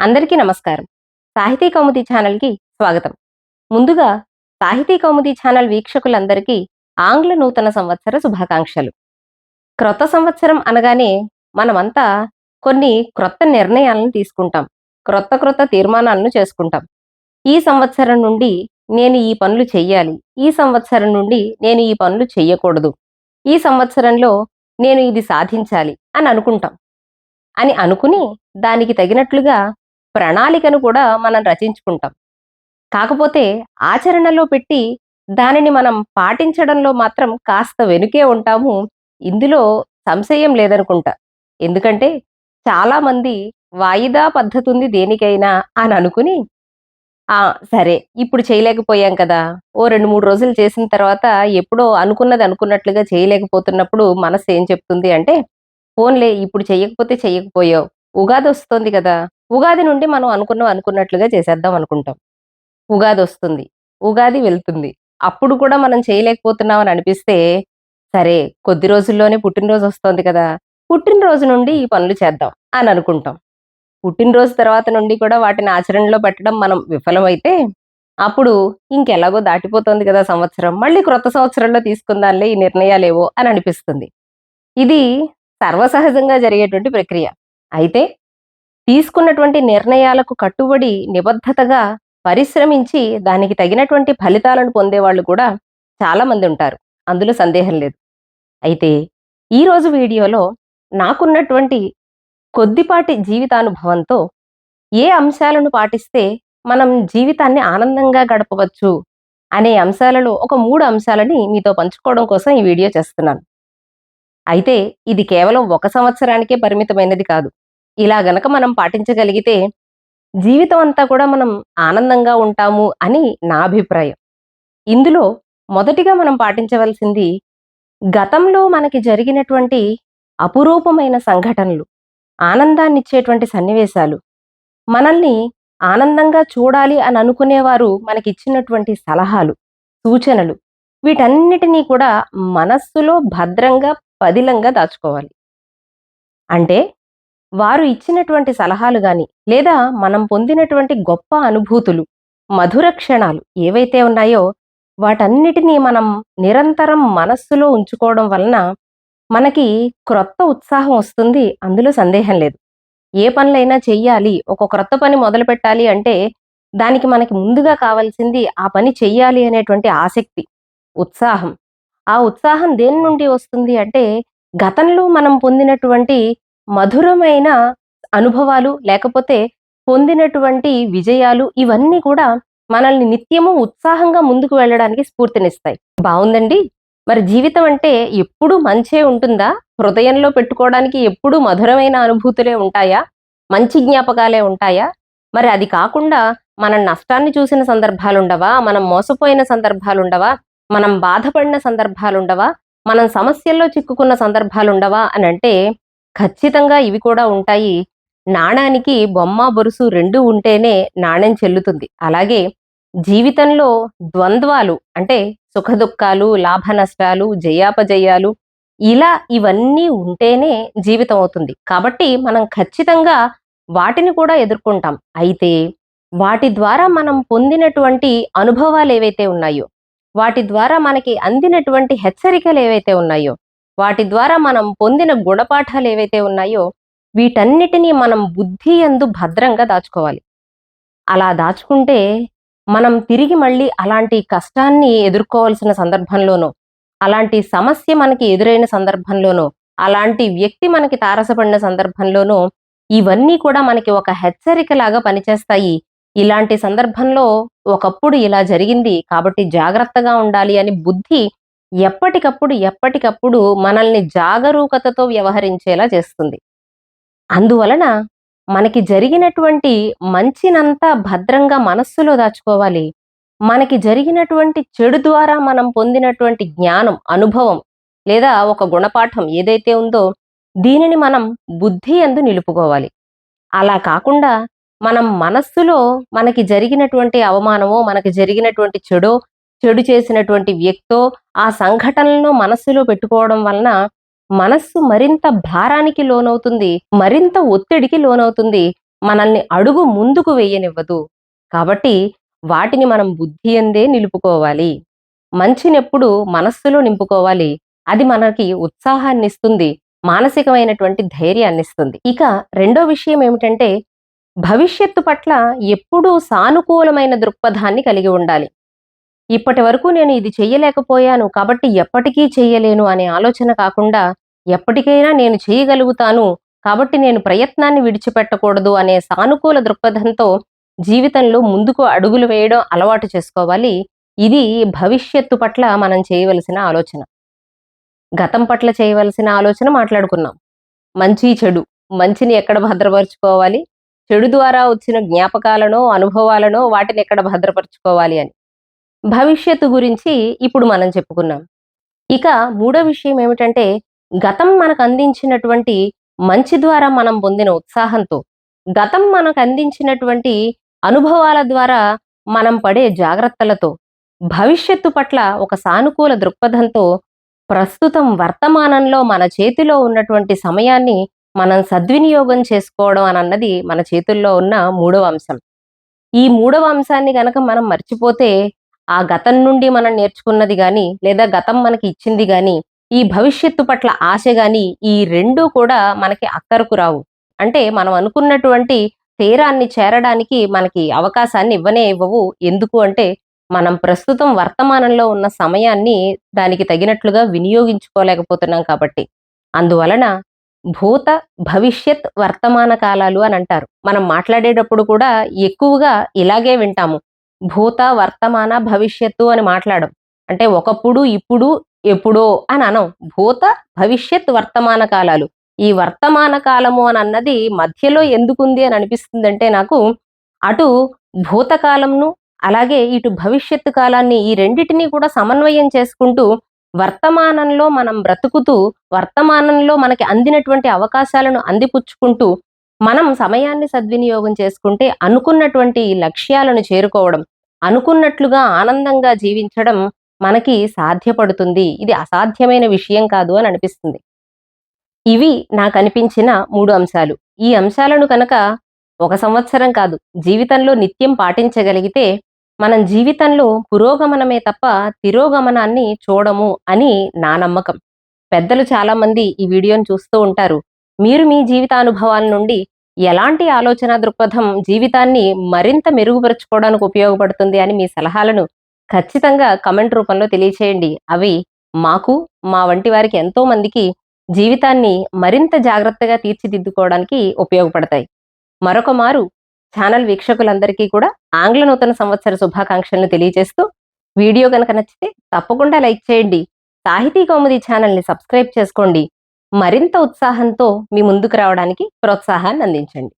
అందరికీ నమస్కారం. సాహితీ కౌముది ఛానల్కి స్వాగతం. ముందుగా సాహితీ కౌముది ఛానల్ వీక్షకులందరికీ ఆంగ్ల నూతన సంవత్సర శుభాకాంక్షలు. క్రొత్త సంవత్సరం అనగానే మనమంతా కొన్ని క్రొత్త నిర్ణయాలను తీసుకుంటాం. క్రొత్త క్రొత్త తీర్మానాలను చేసుకుంటాం. ఈ సంవత్సరం నుండి నేను ఈ పనులు చెయ్యాలి. ఈ సంవత్సరం నుండి నేను ఈ పనులు చెయ్యకూడదు. ఈ సంవత్సరంలో నేను ఇది సాధించాలి అని అనుకుంటాం. అని అనుకుని దానికి తగినట్లుగా ప్రణాళికను కూడా మనం రచించుకుంటాం. కాకపోతే ఆచరణలో పెట్టి దానిని మనం పాటించడంలో మాత్రం కాస్త వెనుకే ఉంటాము. ఇందులో సంశయం లేదనుకుంటా. ఎందుకంటే చాలా మంది వాయిదా పద్ధతి ఉంది దేనికైనా అని అనుకుని ఆ సరే ఇప్పుడు చేయలేకపోయాం కదా. ఓ రెండు మూడు రోజులు చేసిన తర్వాత ఎప్పుడో అనుకున్నది అనుకున్నట్లుగా చేయలేకపోతున్నప్పుడు మనసు ఏం చెప్తుంది అంటే ఫోన్లే ఇప్పుడు చేయకపోతే చేయకపోయావు. ఉగాది వస్తుంది కదా. ఉగాది నుండి మనం అనుకున్నాం అనుకున్నట్లుగా చేసేద్దాం అనుకుంటాం. ఉగాది వస్తుంది ఉగాది వెళ్తుంది. అప్పుడు కూడా మనం చేయలేకపోతున్నాం అని అనిపిస్తే సరే కొద్ది రోజుల్లోనే పుట్టినరోజు వస్తుంది కదా పుట్టినరోజు నుండి ఈ పనులు చేద్దాం అని అనుకుంటాం. పుట్టినరోజు తర్వాత నుండి కూడా వాటిని ఆచరణలో పెట్టడం మనం విఫలమైతే అప్పుడు ఇంకెలాగో దాటిపోతుంది కదా సంవత్సరం మళ్ళీ క్రొత్త సంవత్సరంలో తీసుకుందాంలే ఈ నిర్ణయాలేవో అని అనిపిస్తుంది. ఇది సర్వసహజంగా జరిగేటువంటి ప్రక్రియ. అయితే తీసుకున్నటువంటి నిర్ణయాలకు కట్టుబడి నిబద్ధతగా పరిశ్రమించి దానికి తగినటువంటి ఫలితాలను పొందేవాళ్ళు కూడా చాలా మంది ఉంటారు. అందులో సందేహం లేదు. అయితే ఈరోజు వీడియోలో నాకున్నటువంటి కొద్దిపాటి జీవితానుభవంతో ఏ అంశాలను పాటిస్తే మనం జీవితాన్ని ఆనందంగా గడపవచ్చు అనే అంశాలలో ఒక మూడు అంశాలని మీతో పంచుకోవడం కోసం ఈ వీడియో చేస్తున్నాను. అయితే ఇది కేవలం ఒక సంవత్సరానికే పరిమితమైనది కాదు. ఇలా గనక మనం పాటించగలిగితే జీవితం అంతా కూడా మనం ఆనందంగా ఉంటాము అని నా అభిప్రాయం. ఇందులో మొదటిగా మనం పాటించవలసింది గతంలో మనకి జరిగినటువంటి అపురూపమైన సంఘటనలు ఆనందాన్నిచ్చేటువంటి సన్నివేశాలు మనల్ని ఆనందంగా చూడాలి అని అనుకునేవారు మనకిచ్చినటువంటి సలహాలు సూచనలు. వీటన్నిటినీ కూడా మనస్సులో భద్రంగా పదిలంగా దాచుకోవాలి. అంటే వారు ఇచ్చినటువంటి సలహాలు గాని లేదా మనం పొందినటువంటి గొప్ప అనుభూతులు మధుర క్షణాలు ఏవైతే ఉన్నాయో వాటన్నిటినీ మనం నిరంతరం మనస్సులో ఉంచుకోవడం వలన మనకి క్రొత్త ఉత్సాహం వస్తుంది అందులో సందేహం లేదు. ఏ పనులైనా చెయ్యాలి ఒక క్రొత్త పని మొదలు పెట్టాలి అంటే దానికి మనకి ముందుగా కావాల్సింది ఆ పని చెయ్యాలి అనేటువంటి ఆసక్తి ఉత్సాహం. ఆ ఉత్సాహం దేని నుండి వస్తుంది అంటే గతంలో మనం పొందినటువంటి మధురమైన అనుభవాలు లేకపోతే పొందినటువంటి విజయాలు ఇవన్నీ కూడా మనల్ని నిత్యము ఉత్సాహంగా ముందుకు వెళ్ళడానికి స్ఫూర్తినిస్తాయి. బాగుందండి మరి జీవితం అంటే ఎప్పుడు మంచే ఉంటుందా? హృదయంలో పెట్టుకోవడానికి ఎప్పుడు మధురమైన అనుభూతులే ఉంటాయా? మంచి జ్ఞాపకాలే ఉంటాయా? మరి అది కాకుండా మనం నష్టాన్ని చూసిన సందర్భాలుండవా? మనం మోసపోయిన సందర్భాలుండవా? మనం బాధపడిన సందర్భాలుండవా? మనం సమస్యల్లో చిక్కుకున్న సందర్భాలుండవా అని అంటే ఖచ్చితంగా ఇవి కూడా ఉంటాయి. నాణానికి బొమ్మ బొరుసు రెండు ఉంటేనే నాణ్యం చెల్లుతుంది. అలాగే జీవితంలో ద్వంద్వాలు అంటే సుఖదుఖాలు లాభ నష్టాలు జయాపజయాలు ఇలా ఇవన్నీ ఉంటేనే జీవితం అవుతుంది. కాబట్టి మనం ఖచ్చితంగా వాటిని కూడా ఎదుర్కొంటాం. అయితే వాటి ద్వారా మనం పొందినటువంటి అనుభవాలు ఏవైతే ఉన్నాయో వాటి ద్వారా మనకి అందినటువంటి హెచ్చరికలు ఏవైతే ఉన్నాయో వాటి ద్వారా మనం పొందిన గుణపాఠాలు ఏవైతే ఉన్నాయో వీటన్నిటినీ మనం బుద్ధి ఎందు భద్రంగా దాచుకోవాలి. అలా దాచుకుంటే మనం తిరిగి మళ్ళీ అలాంటి కష్టాన్ని ఎదుర్కోవాల్సిన సందర్భంలోనో అలాంటి సమస్య మనకి ఎదురైన సందర్భంలోనో అలాంటి వ్యక్తి మనకి తారసపడిన సందర్భంలోనో ఇవన్నీ కూడా మనకి ఒక హెచ్చరికలాగా పనిచేస్తాయి. ఇలాంటి సందర్భంలో ఒకప్పుడు ఇలా జరిగింది కాబట్టి జాగ్రత్తగా ఉండాలి అని బుద్ధి ఎప్పటికప్పుడు ఎప్పటికప్పుడు మనల్ని జాగరూకతతో వ్యవహరించేలా చేస్తుంది. అందువలన మనకి జరిగినటువంటి మంచినంతా భద్రంగా మనస్సులో దాచుకోవాలి. మనకి జరిగినటువంటి చెడు ద్వారా మనం పొందినటువంటి జ్ఞానం అనుభవం లేదా ఒక గుణపాఠం ఏదైతే ఉందో దీనిని మనం బుద్ధి ఎందు నిలుపుకోవాలి. అలా కాకుండా మనం మనస్సులో మనకి జరిగినటువంటి అవమానమో మనకి జరిగినటువంటి చెడో చెడు చేసినటువంటి వ్యక్తో ఆ సంఘటనలను మనస్సులో పెట్టుకోవడం వలన మనస్సు మరింత భారానికి లోనవుతుంది మరింత ఒత్తిడికి లోనవుతుంది. మనల్ని అడుగు ముందుకు వేయనివ్వదు. కాబట్టి వాటిని మనం బుద్ధి ఎందే నిలుపుకోవాలి. మంచినెప్పుడు మనస్సులో నింపుకోవాలి. అది మనకి ఉత్సాహాన్ని ఇస్తుంది మానసికమైనటువంటి ధైర్యాన్ని ఇస్తుంది. ఇక రెండో విషయం ఏమిటంటే భవిష్యత్తు పట్ల ఎప్పుడూ సానుకూలమైన దృక్పథాన్ని కలిగి ఉండాలి. ఇప్పటి వరకు నేను ఇది చెయ్యలేకపోయాను కాబట్టి ఎప్పటికీ చెయ్యలేను అనే ఆలోచన కాకుండా ఎప్పటికైనా నేను చేయగలుగుతాను కాబట్టి నేను ప్రయత్నాన్ని విడిచిపెట్టకూడదు అనే సానుకూల దృక్పథంతో జీవితంలో ముందుకు అడుగులు వేయడం అలవాటు చేసుకోవాలి. ఇది భవిష్యత్తు పట్ల మనం చేయవలసిన ఆలోచన. గతం పట్ల చేయవలసిన ఆలోచన మాట్లాడుకున్నాం. మంచి చెడు మంచిని ఎక్కడ భద్రపరుచుకోవాలి? చెడు ద్వారా వచ్చిన జ్ఞాపకాలనో అనుభవాలనో వాటిని ఎక్కడ భద్రపరుచుకోవాలి అని. భవిష్యత్తు గురించి ఇప్పుడు మనం చెప్పుకున్నాం. ఇక మూడో విషయం ఏమిటంటే గతం మనకు అందించినటువంటి మంచి ద్వారా మనం పొందిన ఉత్సాహంతో గతం మనకు అందించినటువంటి అనుభవాల ద్వారా మనం పడే జాగ్రత్తలతో భవిష్యత్తు పట్ల ఒక సానుకూల దృక్పథంతో ప్రస్తుతం వర్తమానంలో మన చేతిలో ఉన్నటువంటి సమయాన్ని మనం సద్వినియోగం చేసుకోవడం అన్నది మన చేతుల్లో ఉన్న మూడవ అంశం. ఈ మూడవ అంశాన్ని గనక మనం మర్చిపోతే ఆ గతం నుండి మనం నేర్చుకున్నది కానీ లేదా గతం మనకి ఇచ్చింది కానీ ఈ భవిష్యత్తు పట్ల ఆశ కానీ ఈ రెండూ కూడా మనకి అక్కరకు రావు. అంటే మనం అనుకున్నటువంటి తీరాన్ని చేరడానికి మనకి అవకాశాన్ని ఇవ్వనే ఇవ్వవు. ఎందుకు అంటే మనం ప్రస్తుతం వర్తమానంలో ఉన్న సమయాన్ని దానికి తగినట్లుగా వినియోగించుకోలేకపోతున్నాం కాబట్టి. అందువలన భూత భవిష్యత్ వర్తమాన కాలాలు అని అంటారు. మనం మాట్లాడేటప్పుడు కూడా ఎక్కువగా ఇలాగే వింటాము. భూత వర్తమాన భవిష్యత్తు అని మాట్లాడం. అంటే ఒకప్పుడు ఇప్పుడు ఎప్పుడో అని అనం భూత భవిష్యత్ వర్తమాన కాలాలు. ఈ వర్తమాన కాలము అని అన్నది మధ్యలో ఎందుకుంది అని అనిపిస్తుందంటే నాకు అటు భూతకాలంను అలాగే ఇటు భవిష్యత్తు కాలాన్ని ఈ రెండిటిని కూడా సమన్వయం చేసుకుంటూ వర్తమానంలో మనం బ్రతుకుతూ వర్తమానంలో మనకి అందినటువంటి అవకాశాలను అందిపుచ్చుకుంటూ మనం సమయాన్ని సద్వినియోగం చేసుకుంటే అనుకున్నటువంటి లక్ష్యాలను చేరుకోవడం అనుకున్నట్లుగా ఆనందంగా జీవించడం మనకి సాధ్యపడుతుంది. ఇది అసాధ్యమైన విషయం కాదు అని అనిపిస్తుంది. ఇవి నాకు అనిపించిన మూడు అంశాలు. ఈ అంశాలను కనుక ఒక సంవత్సరం కాదు జీవితంలో నిత్యం పాటించగలిగితే మనం జీవితంలో పురోగమనమే తప్ప తిరోగమనాన్ని చూడము అని నా నమ్మకం. పెద్దలు చాలామంది ఈ వీడియోని చూస్తూ ఉంటారు. మీరు మీ జీవితానుభవాల నుండి ఎలాంటి ఆలోచన దృక్పథం జీవితాన్ని మరింత మెరుగుపరుచుకోవడానికి ఉపయోగపడుతుంది అని మీ సలహాలను ఖచ్చితంగా కమెంట్ రూపంలో తెలియచేయండి. అవి మాకు మా వంటి వారికి ఎంతో మందికి జీవితాన్ని మరింత జాగ్రత్తగా తీర్చిదిద్దుకోవడానికి ఉపయోగపడతాయి. మరొక మారు ఛానల్ వీక్షకులందరికీ కూడా ఆంగ్ల నూతన సంవత్సర శుభాకాంక్షలను తెలియజేస్తూ వీడియో కనుక నచ్చితే తప్పకుండా లైక్ చేయండి. సాహితీ కౌముది ఛానల్ని సబ్స్క్రైబ్ చేసుకోండి. మరింత ఉత్సాహంతో మీ ముందుకు రావడానికి ప్రోత్సాహాన్ని అందించండి.